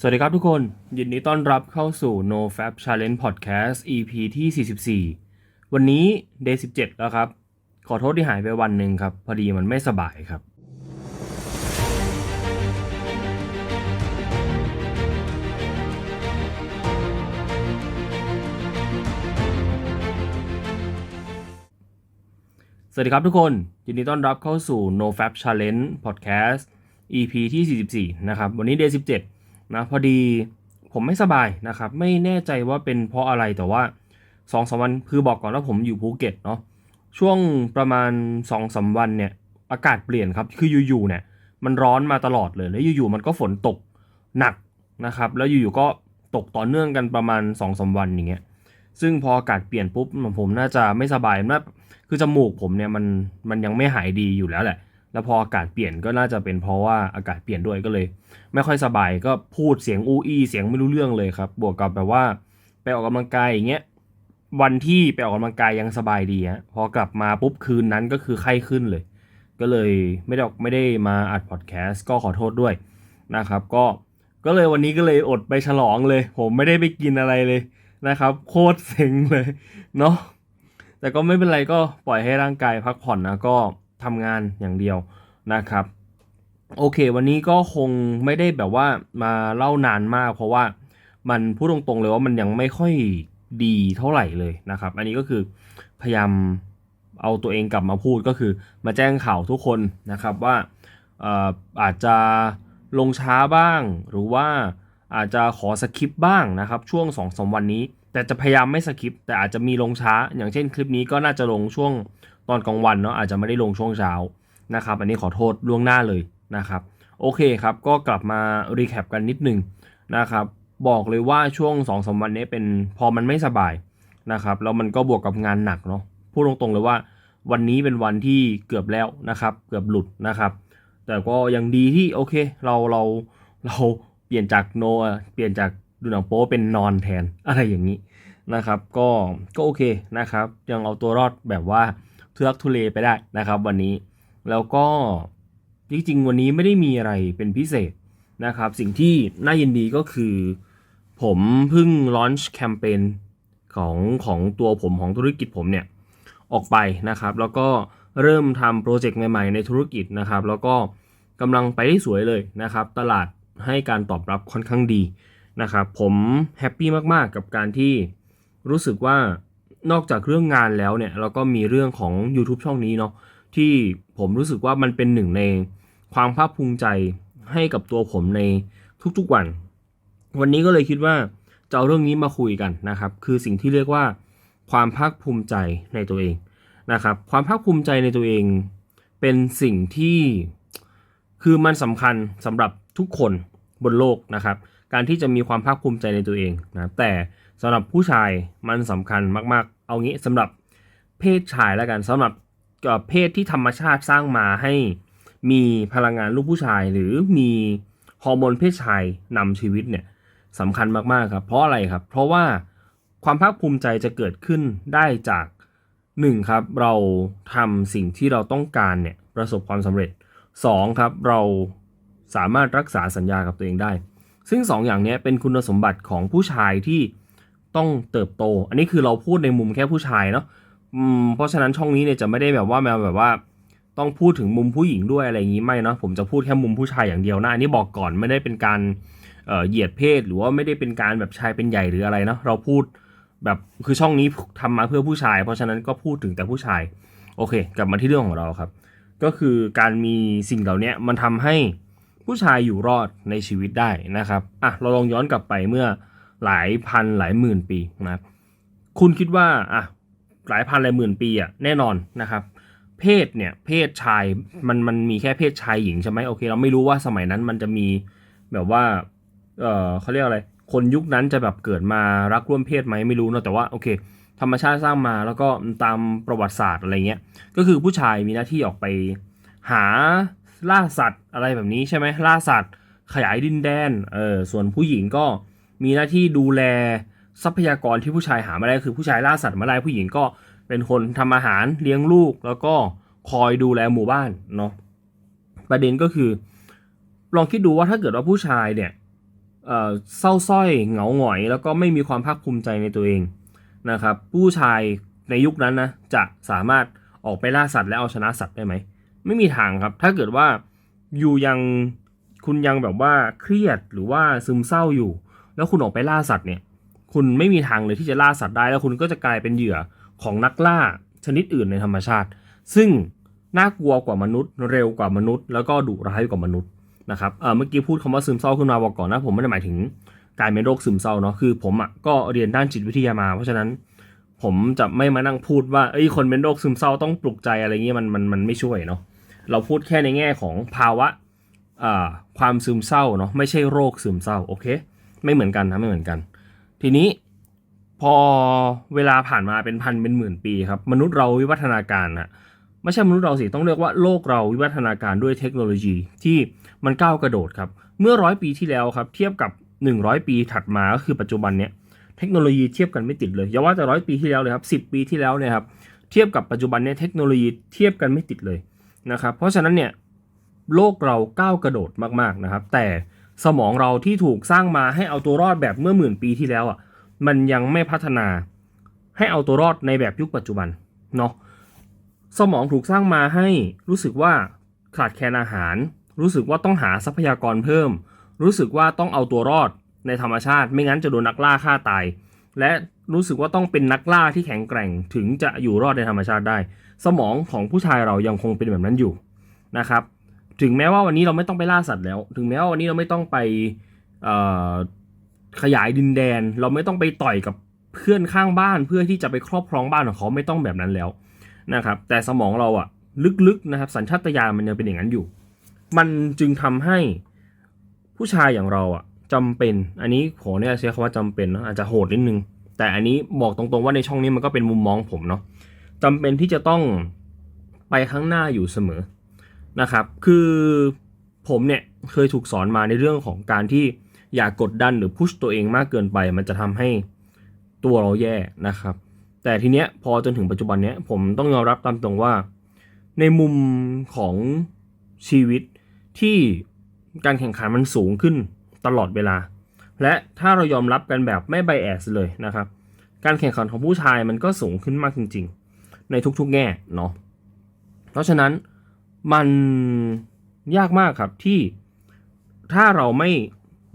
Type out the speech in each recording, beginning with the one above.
สวัสดีครับทุกคน ยินดีต้อนรับเข้าสู่ No Fab Challenge Podcast EP ที่ 44 วันนี้ Day 17 แล้วครับ ขอโทษที่หายไปวันหนึ่งครับ พอดีมันไม่สบายครับ สวัสดีครับทุกคน ยินดีต้อนรับเข้าสู่ No Fab Challenge Podcast EP ที่ 44 นะครับ วันนี้ Day 17 นะพอดีผมไม่สบายนะครับ ไม่แน่ใจว่าเป็นเพราะอะไรแต่ว่า2อสวันคือบอกก่อนว่าผมอยู่ภูเก็ตเนาะช่วงประมาณ2อสวันเนี่ยอากาศเปลี่ยนครับคืออยู่ๆเนี่ยมันร้อนมาตลอดเลยแล้วอยู่ๆมันก็ฝนตกหนักนะครับ แล้วอยู่ๆก็ตกต่อเนื่องกันประมาณ2อสวันอย่างเงี้ยซึ่งพออากาศเปลี่ยนปุ๊บผมน่าจะไม่สบายนะคือจมูกผมเนี่ยมันมันยังไม่หายดีอยู่แล้วแหละ แล้วพออากาศเปลี่ยนก็น่าจะเป็นเพราะว่าอากาศเปลี่ยนด้วยก็เลย ไม่ค่อยสบายก็พูดเสียงอู้อี้เสียงไม่รู้เรื่องเลยครับ บวกกับแบบว่าไปออกกำลังกายอย่างเงี้ยวันที่ไปออกกำลังกายยังสบายดีฮะพอกลับมาปุ๊บคืนนั้นก็คือไข้ขึ้นเลย ก็เลยไม่ได้ไม่ได้มาอัดพอดแคสต์ก็ขอโทษด้วยนะครับ ก็ก็เลยวันนี้ก็เลยอดไปฉลองเลย ผมไม่ได้ไปกินอะไรเลยนะครับ โคตรเซ็งเลยเนาะแต่ก็ไม่เป็นไรก็ปล่อยให้ร่างกายพักผ่อนนะก็ ทำงานอย่างเดียวนะครับ โอเค วันนี้ก็คงไม่ได้แบบว่ามาเล่านานมาก เพราะว่ามันพูดตรงๆเลยว่ามันยังไม่ค่อยดีเท่าไหร่เลยนะครับ อันนี้ก็คือพยายามเอาตัวเองกลับมาพูดก็คือมาแจ้งข่าวทุกคนนะครับว่าเอ่อาจจะลงช้าบ้าง หรือว่าอาจจะขอสคริปบ้างนะครับ ช่วง2อสวันนี้ แต่จะพยายามไม่สคริปแต่อาจจะมีลงช้า อย่างเช่นคลิปนี้ก็น่าจะลงช่วง ตอนกลางวันเนาะอาจจะไม่ได้ลงช่วงเช้านะครับอันนี้ขอโทษล่วงหน้าเลยนะครับโอเคครับก็กลับมารีแคปกันนิดนึงนะครับบอกเลยว่าช่วง2อสวันนี้เป็นพอมันไม่สบายนะครับแล้วมันก็บวกกับงานหนักเนาะพูดตรงๆเลยว่าวันนี้เป็นวันที่เกือบแล้วนะครับ เกือบหลุดนะครับ แต่ก็ยังดีที่โอเคเราเราเราเปลี่ยนจากโนเปลี่ยนจากดูหนังโป๊เป็นนอนแทนอะไรอย่างนี้นะครับ ก็ก็โอเคนะครับ ยังเอาตัวรอดแบบว่า ทุลักทุเลไปได้นะครับ วันนี้แล้วก็จริงๆ วันนี้ไม่ได้มีอะไรเป็นพิเศษนะครับ สิ่งที่น่ายินดีก็คือ ผมเพิ่งลอนช์แคมเปญของของตัวผมของธุรกิจผมเนี่ย ออกไปนะครับ แล้วก็เริ่มทำโปรเจกต์ใหม่ ๆ ในธุรกิจนะครับ แล้วก็กำลังไปได้สวยเลยนะครับ ตลาดให้การตอบรับค่อนข้างดีนะครับ ผมแฮปปี้มากๆ กับการที่รู้สึกว่า นอกจากเรื่องงานแล้วเนี่ยเราก็มีเรื่องของ YouTube ช่องนี้เนาะที่ผมรู้สึกว่ามันเป็นหนึ่งในความภาคภูมิใจให้กับตัวผมในทุกๆวัน วันนี้ก็เลยคิดว่าจะเอาเรื่องนี้มาคุยกันนะครับ คือสิ่งที่เรียกว่าความภาคภูมิใจในตัวเองนะครับ ความภาคภูมิใจในตัวเองเป็นสิ่งที่คือมันสำคัญสำหรับทุกคนบนโลกนะครับ การที่จะมีความภาคภูมิใจในตัวเองนะแต่สำหรับผู้ชายมันสำคัญมาก ๆ เอางี้สำหรับเพศชายแล้วกันสำหรับเอ่อเพศที่ธรรมชาติสร้างมาให้มีพลังงานลูกผู้ชาย หรือมีฮอร์โมนเพศชายนำชีวิตเนี่ยสำคัญมาก ๆ ครับ เพราะอะไรครับ เพราะว่าความภาคภูมิใจจะเกิดขึ้นได้จากหนึ่งครับเราทำสิ่งที่เราต้องการเนี่ยประสบความสำเร็จสองครับเราสามารถรักษาสัญญากับตัวเองได้ ซึ่งสองอย่างนี้เป็นคุณสมบัติของผู้ชายที่ต้องเติบโต อันนี้คือเราพูดในมุมแค่ผู้ชายเนาะอืมเพราะฉะนั้นช่องนี้เนี่ยจะไม่ได้แบบว่ามาแบบว่า ต้องพูดถึงมุมผู้หญิงด้วยอะไรอย่างนี้ไม่เนาะผมจะพูดแค่มุมผู้ชายอย่างเดียวนะอันนี้บอกก่อนไม่ได้เป็นการเอ่อเหยียดเพศหรือว่าไม่ได้เป็นการแบบชายเป็นใหญ่หรืออะไรเนาะเราพูดแบบคือช่องนี้ทำมาเพื่อผู้ชาย เพราะฉะนั้นก็พูดถึงแต่ผู้ชายโอเค กลับมาที่เรื่องของเราครับ ก็คือการมีสิ่งเหล่านี้มันทำให้ ผู้ชายอยู่รอดในชีวิตได้นะครับอะเราลองย้อนกลับไปเมื่อหลายพันหลายหมื่นปีนะครับคุณคิดว่าอะหลายพันหลายหมื่นปีอะแน่นอนนะครับ เพศเนี่ยเพศชายมันมันมีแค่เพศชายหญิงใช่ไหมโอเค เราไม่รู้ว่าสมัยนั้นมันจะมีแบบว่าเออเขาเรียกอะไร คนยุคนั้นจะแบบเกิดมารักร่วมเพศไหมไม่รู้เนอะแต่ว่าโอเค ธรรมชาติสร้างมาแล้วก็ตามประวัติศาสตร์อะไรเงี้ยก็คือผู้ชายมีหน้าที่ออกไปหา ล่าสัตว์อะไรแบบนี้ใช่ไหมล่าสัตว์ ขยายดินแดนเออส่วนผู้หญิงก็มีหน้าที่ดูแลทรัพยากรที่ผู้ชายหามาได้คือผู้ชายล่าสัตว์มาได้ผู้หญิงก็เป็นคนทำอาหารเลี้ยงลูกแล้วก็คอยดูแลหมู่บ้านเนาะประเด็นก็คือ ลองคิดดูว่าถ้าเกิดว่าผู้ชายเนี่ยเอ่อเศร้าสร้อยเหงาหงอย แล้วก็ไม่มีความภาคภูมิใจในตัวเองนะครับ ผู้ชายในยุคนั้นนะจะสามารถออกไปล่าสัตว์และเอาชนะสัตว์ได้ไหม ไม่มีทางครับ ถ้าเกิดว่าอยู่ยังคุณยังแบบว่าเครียดหรือว่าซึมเศร้าอยู่ แล้วคุณออกไปล่าสัตว์เนี่ย คุณไม่มีทางเลยที่จะล่าสัตว์ได้ แล้วคุณก็จะกลายเป็นเหยื่อของนักล่าชนิดอื่นในธรรมชาติ ซึ่งน่ากลัวกว่ามนุษย์ เร็วกว่ามนุษย์ แล้วก็ดุร้ายกว่ามนุษย์นะครับเเมื่อกี้พูดคำว่าซึมเศร้าขึ้นมาบอกก่อนนะผมไม่ได้หมายถึงการเป็นโรคซึมเศร้าเนาะคือผมอะก็เรียนด้านจิตวิทยามา เพราะฉะนั้นผมจะไม่มานั่งพูดว่าเอ้ยคนเป็นโรคซึมเศร้าต้องปลุกใจอะไรเงี้ยมันมันมันไม่ช่วยเนาะ เราพูดแค่ในแง่ของภาวะความซึมเศร้าเนาะไม่ใช่โรคซึมเศร้าโอเค ไม่เหมือนกันนะไม่เหมือนกัน ทีนี้พอเวลาผ่านมาเป็นพันเป็นหมื่นปีครับ มนุษย์เราวิวัฒนาการนะไม่ใช่มนุษย์เราสิต้องเรียกว่าโลกเราวิวัฒนาการด้วยเทคโนโลยีที่มันก้าวกระโดดครับ เมื่อร้อยปีที่แล้วครับ เทียบกับ 100 ปีถัดมาก็คือปัจจุบันเนี้ยเทคโนโลยีเทียบกันไม่ติดเลยอย่าว่าแต่ร้อยปีที่แล้วเลยครับสิปีที่แล้วเนี่ยครับเทียบกับปัจจุบันเนี้ยเทคโนโลยีเทียบกันไม่ติดเลย นะครับ เพราะฉะนั้นเนี่ยโลกเราก้าวกระโดดมากๆนะครับ แต่สมองเราที่ถูกสร้างมาให้เอาตัวรอดแบบเมื่อหมื่นปีที่แล้วอะมันยังไม่พัฒนาให้เอาตัวรอดในแบบยุคปัจจุบันเนาะสมองถูกสร้างมาให้รู้สึกว่าขาดแคลนอาหาร รู้สึกว่าต้องหาทรัพยากรเพิ่ม รู้สึกว่าต้องเอาตัวรอดในธรรมชาติ ไม่งั้นจะโดนนักล่าฆ่าตาย และรู้สึกว่าต้องเป็นนักล่าที่แข็งแกร่งถึงจะอยู่รอดในธรรมชาติได้ สมองของผู้ชายเรายังคงเป็นแบบนั้นอยู่นะครับ ถึงแม้ว่าวันนี้เราไม่ต้องไปล่าสัตว์แล้ว ถึงแม้ว่าวันนี้เราไม่ต้องไปขยายดินแดน เราไม่ต้องไปต่อยกับเพื่อนข้างบ้านเพื่อที่จะไปครอบครองบ้านของเขาไม่ต้องแบบนั้นแล้วนะครับ แต่สมองเราอะลึกๆนะครับ สัญชาตญาณมันยังเป็นอย่างนั้นอยู่ มันจึงทำให้ผู้ชายอย่างเราอะจำเป็น อันนี้ขอเนี่ยใช้คำว่าจำเป็นเนะอาจจะโหดนิดนึง แต่อันนี้บอกตรงๆว่าในช่องนี้มันก็เป็นมุมมองผมเนาะ จำเป็นที่จะต้องไปข้างหน้าอยู่เสมอนะครับ คือผมเนี่ยเคยถูกสอนมาในเรื่องของการที่อย่ากกดดันหรือพุชตัวเองมากเกินไป มันจะทำให้ตัวเราแย่นะครับ แต่ทีเนี้ยพอจนถึงปัจจุบันเนี้ยผมต้องยอมรับตามตรงว่า ในมุมของชีวิตที่การแข่งขันมันสูงขึ้นตลอดเวลา และถ้าเรายอมรับกันแบบไม่ไบแอสเลยนะครับ การแข่งขันของผู้ชายมันก็สูงขึ้นมากจริง ในทุกๆแง่เนาะเพราะฉะนั้นมันยากมากครับที่ถ้าเราไม่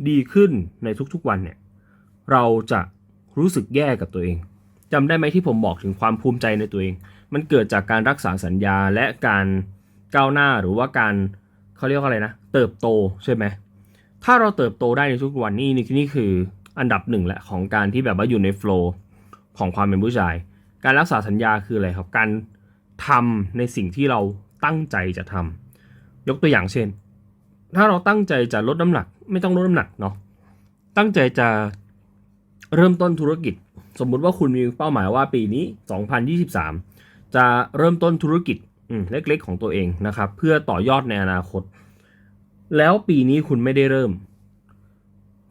ดีขึ้นในทุกๆวันเนี่ยเราจะรู้สึกแย่กับตัวเองจำได้ไหมที่ผมบอกถึงความภูมิใจในตัวเอง มันเกิดจากการรักษาสัญญาและการก้าวหน้าหรือว่าการเขาเรียกว่าอะไรนะ เติบโตใช่ไหมถ้าเราเติบโตได้ในทุกวันนี่นี่นี่คืออันดับหนึ่งแหละของการที่แบบว่าอยู่ในโฟล์ของความเป็นผู้ชาย การรักษาสัญญาคืออะไรครับ การทำในสิ่งที่เราตั้งใจจะทำยกตัวอย่างเช่น ถ้าเราตั้งใจจะลดน้ำหนัก ไม่ต้องลดน้ำหนักเนาะ ตั้งใจจะเริ่มต้นธุรกิจ สมมุติว่าคุณมีเป้าหมายว่าปีนี้ 2023 จะเริ่มต้นธุรกิจเล็กๆ ของตัวเองนะครับ เพื่อต่อยอดในอนาคต แล้วปีนี้คุณไม่ได้เริ่ม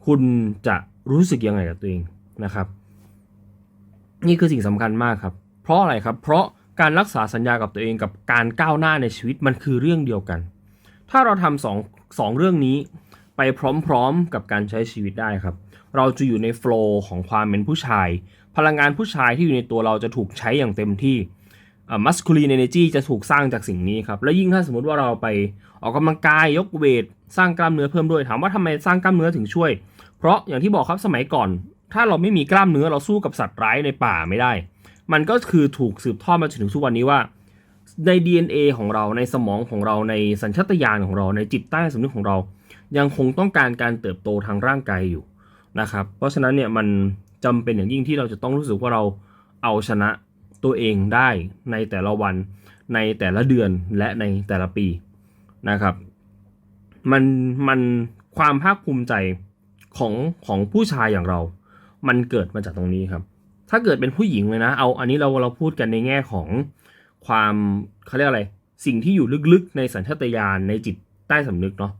คุณจะรู้สึกยังไงกับตัวเองนะครับ นี่คือสิ่งสำคัญมากครับ เพราะอะไรครับ เพราะการรักษาสัญญากับตัวเองกับการก้าวหน้าในชีวิตมันคือเรื่องเดียวกัน ถ้าเราทำสองสองเรื่องนี้ไปพร้อมๆกับการใช้ชีวิตได้ครับ เราจะอยู่ในโฟล์ของความเป็นผู้ชาย พลังงานผู้ชายที่อยู่ในตัวเราจะถูกใช้อย่างเต็มที่มัสคูลีนเอเนจีจะถูกสร้างจากสิ่งนี้ครับ และยิ่งถ้าสมมติว่าเราไปออกกำลังกายยกเวท สร้างกล้ามเนื้อเพิ่มด้วย ถามว่าทำไมสร้างกล้ามเนื้อถึงช่วย เพราะอย่างที่บอกครับสมัยก่อน ถ้าเราไม่มีกล้ามเนื้อเราสู้กับสัตว์ร้ายในป่าไม่ได้ มันก็คือถูกสืบทอดมาจนถึงทุกวันนี้ว่า ใน DNA ของเราในสมองของเราในสัญชาตญาณของเราในจิตใต้สำนึกของเรา ยังคงต้องการการเติบโตทางร่างกายอยู่นะครับ เพราะฉะนั้นเนี่ยมันจำเป็นอย่างยิ่งที่เราจะต้องรู้สึกว่าเราเอาชนะตัวเองได้ในแต่ละวันในแต่ละเดือนและในแต่ละปีนะครับ มันมันความภาคภูมิใจของของผู้ชายอย่างเรา มันเกิดมาจากตรงนี้ครับ ถ้าเกิดเป็นผู้หญิงเลยนะ เอาอันนี้เราเราพูดกันในแง่ของความเขาเรียกอะไร สิ่งที่อยู่ลึกๆ ในสัญชาตญาณในจิตใต้สำนึกเนาะ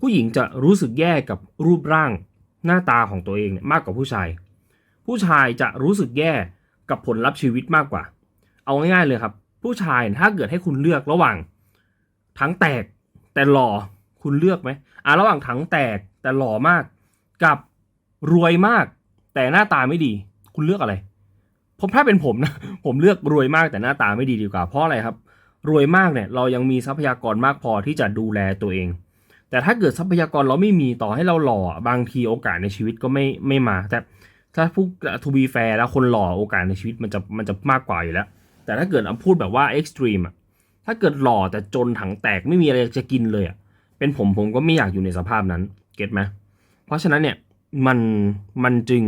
ผู้หญิงจะรู้สึกแย่กับรูปร่างหน้าตาของตัวเองเนี่ยมากกว่าผู้ชาย ผู้ชายจะรู้สึกแย่กับผลลัพธ์ชีวิตมากกว่า เอาง่ายๆเลยครับ ผู้ชายถ้าเกิดให้คุณเลือกระหว่างถังแตกแต่หล่อคุณเลือกไหมอะระหว่างถังแตกแต่หล่อมาก กับรวยมาก แต่หน้าตาไม่ดี คุณเลือกอะไร ผมถ้าเป็นผมนะผมเลือกรวยมากแต่หน้าตาไม่ดีดีกว่าเพราะอะไรครับ รวยมากเนี่ย เรายังมีทรัพยากรมากพอที่จะดูแลตัวเอง แต่ถ้าเกิดทรัพยากรเราไม่มีต่อให้เราหล่อบางทีโอกาสในชีวิตก็ไม่ไม่มา แต่ถ้าพูดทูบีแฟร์แล้วคนหล่อโอกาสในชีวิตมันจะมันจะมากกว่าอยู่แล้ว แต่ถ้าเกิดเอาพูดแบบว่าเอ็กซ์ตรีมอะถ้าเกิดหล่อแต่จนถังแตกไม่มีอะไรจะกินเลยอะเป็นผมผมก็ไม่อยากอยู่ในสภาพนั้น เก็ตไหมเพราะฉะนั้นเนี่ย มันมันจึง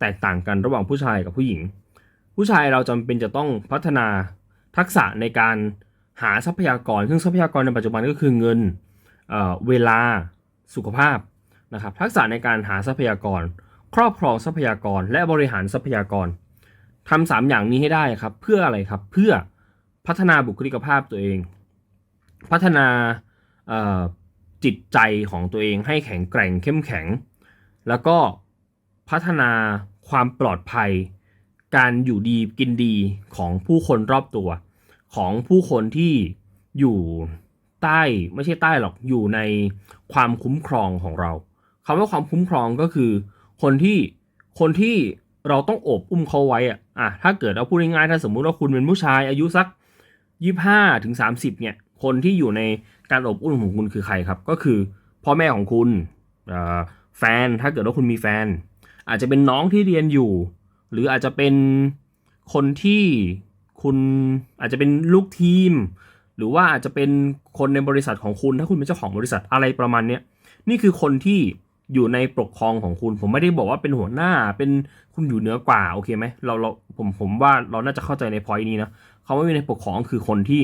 แตกต่างกันระหว่างผู้ชายกับผู้หญิง ผู้ชายเราจำเป็นจะต้องพัฒนาทักษะในการหาทรัพยากร ซึ่งทรัพยากรในปัจจุบันก็คือเงินเเวลาสุขภาพนะครับทักษะในการหาทรัพยากร ครอบครองทรัพยากรและบริหารทรัพยากรทำสามอย่างนี้ให้ได้ครับ เพื่ออะไรครับเพื่อพัฒนาบุคลิกภาพตัวเอง พัฒนาจิตใจของตัวเองให้แข็งแกร่งเข้มแข็ง แล้วก็พัฒนาความปลอดภัย การอยู่ดีกินดีของผู้คนรอบตัว ของผู้คนที่อยู่ใต้ไม่ใช่ใต้หรอกอยู่ในความคุ้มครองของเราคำว่าความคุ้มครองก็คือ คนที่คนที่เราต้องโอบอุ้มเขาไว้อะอะถ้าเกิดเราพูดง่ายๆถ้าสมมุติว่าคุณเป็นผู้ชายอายุสักยี่ห้าถึงสามสิบเนี่ย คนที่อยู่ในการอบอุ้มของคุณคือใครครับ ก็คือพ่อแม่ของคุณอ่อ แฟนถ้าเกิดว่าคุณมีแฟน อาจจะเป็นน้องที่เรียนอยู่ หรืออาจจะเป็นคนที่คุณอาจจะเป็นลูกทีม หรือว่าอาจจะเป็นคนในบริษัทของคุณ ถ้าคุณเป็นเจ้าของบริษัทอะไรประมาณเนี้ยนี่คือคนที่อยู่ในปกครองของคุณ ผมไม่ได้บอกว่าเป็นหัวหน้าเป็นคุณอยู่เหนือกว่าโอเคไหมเราเราผมผมว่าเราน่าจะเข้าใจในพอยต์นี้นะเขาไม่มีในปกครองคือคนที่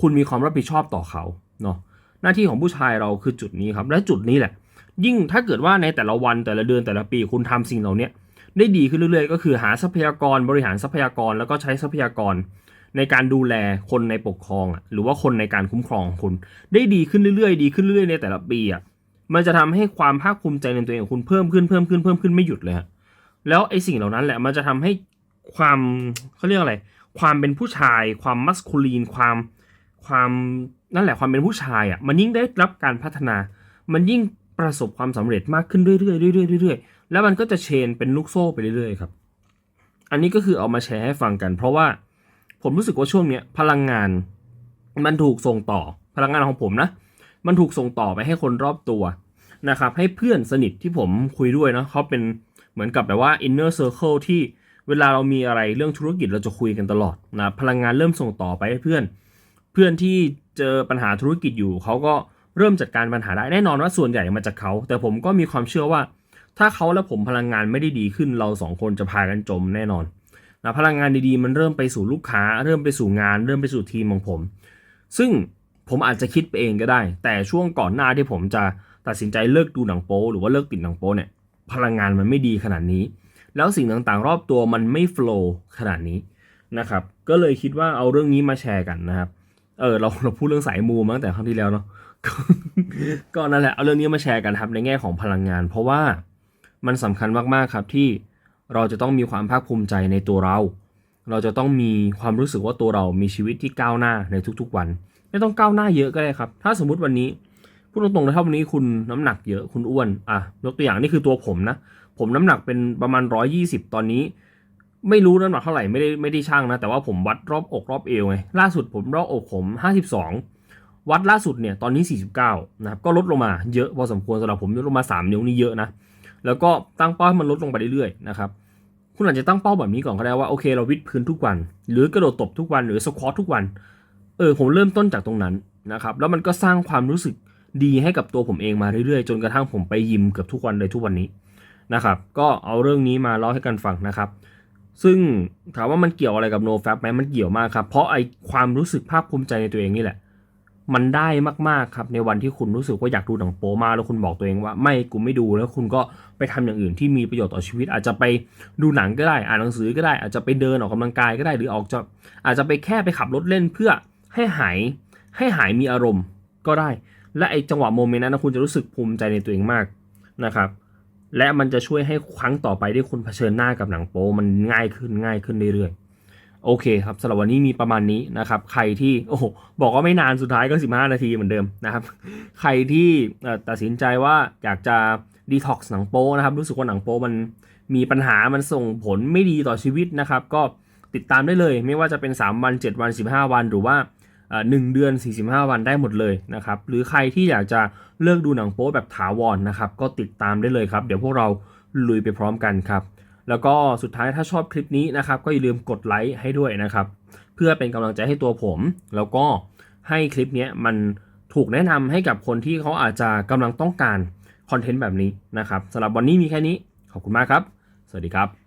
คุณมีความรับผิดชอบต่อเขาเนาะหน้าที่ของผู้ชายเราคือจุดนี้ครับ และจุดนี้แหละ ยิ่งถ้าเกิดว่าในแต่ละวันแต่ละเดือนแต่ละปีคุณทำสิ่งเหล่านี้ได้ดีขึ้นเรื่อยๆ ก็คือหาทรัพยากรบริหารทรัพยากรแล้วก็ใช้ทรัพยากร ในการดูแลคนในปกครองหรือว่าคนในการคุ้มครองของคุณ ได้ดีขึ้นเรื่อยๆ ดีขึ้นเรื่อยๆในแต่ละปีอะมันจะทำให้ความภาคภูมิใจในตัวเองของคุณเพิ่มขึ้นเพิ่มขึ้นเพิ่มขึ้นไม่หยุดเลยฮะแล้วไอ้สิ่งเหล่านั้นแหละมันจะทำให้ความเขาเรียกอะไร ความเป็นผู้ชาย ความมัสคูลีน ความความนั่นแหละความเป็นผู้ชายอะมันยิ่งได้รับการพัฒนา มันยิ่ง ประสบความสำเร็จมากขึ้นเรื่อยๆเรื่อยๆเรื่อยๆแล้วมันก็จะเชนเป็นลูกโซ่ไปเรื่อยๆครับ อันนี้ก็คือเอามาแชร์ให้ฟังกัน เพราะว่าผมรู้สึกว่าช่วงเนี้ยพลังงานมันถูกส่งต่อพลังงานของผมนะ มันถูกส่งต่อไปให้คนรอบตัวนะครับ ให้เพื่อนสนิทที่ผมคุยด้วยเนาะเขาเป็นเหมือนกับแบบว่า inner circle ที่เวลาเรามีอะไรเรื่องธุรกิจเราจะคุยกันตลอดนะพลังงานเริ่มส่งต่อไปให้เพื่อน เพื่อนที่เจอปัญหาธุรกิจอยู่เขาก็ เริ่มจัดการปัญหาได้แน่นอนว่าส่วนใหญ่มาจากเขา แต่ผมก็มีความเชื่อว่า ถ้าเขาและผมพลังงานไม่ได้ดีขึ้น เราสองคนจะพากันจมแน่นอนนะพลังงานดีๆ มันเริ่มไปสู่ลูกค้า เริ่มไปสู่งาน เริ่มไปสู่ทีมของผม ซึ่งผมอาจจะคิดไปเองก็ได้ แต่ช่วงก่อนหน้าที่ผมจะตัดสินใจเลิกดูหนังโป๊หรือว่าเลิกติดหนังโป๊เนี่ยพลังงานมันไม่ดีขนาดนี้ แล้วสิ่งต่างๆ รอบตัวมันไม่โฟล์ขนาดนี้นะครับก็เลยคิดว่าเอาเรื่องนี้มาแชร์กันนะครับเออเราเราพูดเรื่องสายมูมาตั้งแต่ครั้งที่แล้วเนาะ ก็นั่นแหละเอาเรื่องนี้มาแชร์กันครับในแง่ของพลังงาน เพราะว่ามันสำคัญมากๆครับที่เราจะต้องมีความภาคภูมิใจในตัวเรา เราจะต้องมีความรู้สึกว่าตัวเรามีชีวิตที่ก้าวหน้าในทุกๆวัน ไม่ต้องก้าวหน้าเยอะก็ได้ครับ ถ้าสมมุติวันนี้พูดตรงๆเลยถ้าวันนี้คุณน้ำหนักเยอะคุณอ้วนอะยกตัวอย่างนี่คือตัวผมนะ ผมน้ำหนักเป็นประมาณ 120 ตอนนี้ ไม่รู้น้ำหนักเท่าไหร่ไม่ได้ไม่ได้ช่างนะ แต่ว่าผมวัดรอบอกรอบเอวไงล่าสุดผมรอบอกผม 52 วัดล่าสุดเนี่ยตอนนี้ 49 นะครับ ก็ลดลงมาเยอะพอสมควรสำหรับผมลดลงมา 3 นิ้วนี่เยอะนะ แล้วก็ตั้งเป้าให้มันลดลงไปเรื่อยๆนะครับ คุณอาจจะตั้งเป้าแบบนี้ก่อนก็ได้ว่าโอเคเราวิดพื้นทุกวัน หรือกระโดดตบทุกวันหรือสควอตทุกวัน เออผมเริ่มต้นจากตรงนั้นนะครับ แล้วมันก็สร้างความรู้สึกดีให้กับตัวผมเองมาเรื่อยๆ จนกระทั่งผมไปยิมเกือบทุกวันเลยทุกวันนี้นะครับ ก็เอาเรื่องนี้มาเล่าให้กันฟังนะครับ ซึ่งถามว่ามันเกี่ยวอะไรกับ no fap ไหมมันเกี่ยวมากครับ เพราะไอความรู้สึกภาคภูมิใจในตัวเองนี่แหละ มันได้มากๆครับในวันที่คุณรู้สึกว่าอยากดูหนังโป๊มาแล้วคุณบอกตัวเองว่าไม่กูไม่ดูแล้วคุณก็ไปทำอย่างอื่นที่มีประโยชน์ต่อชีวิต อาจจะไปดูหนังก็ได้อ่านหนังสือก็ได้ อาจจะไปเดินออกกำลังกายก็ได้หรือออกจะอาจจะไปแค่ไปขับรถเล่นเพื่อให้หายให้หายมีอารมณ์ก็ได้ และไอจังหวะโมเมนต์นั้นนะคุณจะรู้สึกภูมิใจในตัวเองมากนะครับและมันจะช่วยให้ครั้งต่อไปที่คุณเผชิญหน้ากับหนังโป๊มันง่ายขึ้นง่ายขึ้นเรื่อยๆ โอเคครับสำหรับวันนี้มีประมาณนี้นะครับ ใครที่โอ้โหบอกว่าไม่นานสุดท้ายก็ 15 นาทีเหมือนเดิมนะครับ ใครที่ตัดสินใจว่าอยากจะดีท็อกซ์หนังโป๊นะครับ รู้สึกว่าหนังโป๊มันมีปัญหามันส่งผลไม่ดีต่อชีวิตนะครับ ก็ติดตามได้เลย ไม่ว่าจะเป็น 3 วัน 7 วัน 15 วัน หรือว่าหนึ่งเดือน 45 วันได้หมดเลยนะครับ หรือใครที่อยากจะเลิกดูหนังโป๊แบบถาวรนะครับ ก็ติดตามได้เลยครับ เดี๋ยวพวกเราลุยไปพร้อมกันครับ แล้วก็สุดท้ายถ้าชอบคลิปนี้นะครับก็อย่าลืมกดไลค์ให้ด้วยนะครับ เพื่อเป็นกำลังใจให้ตัวผม แล้วก็ให้คลิปนี้มันถูกแนะนำให้กับคนที่เขาอาจจะกำลังต้องการคอนเทนต์แบบนี้นะครับสำหรับวันนี้มีแค่นี้ขอบคุณมากครับ สวัสดีครับ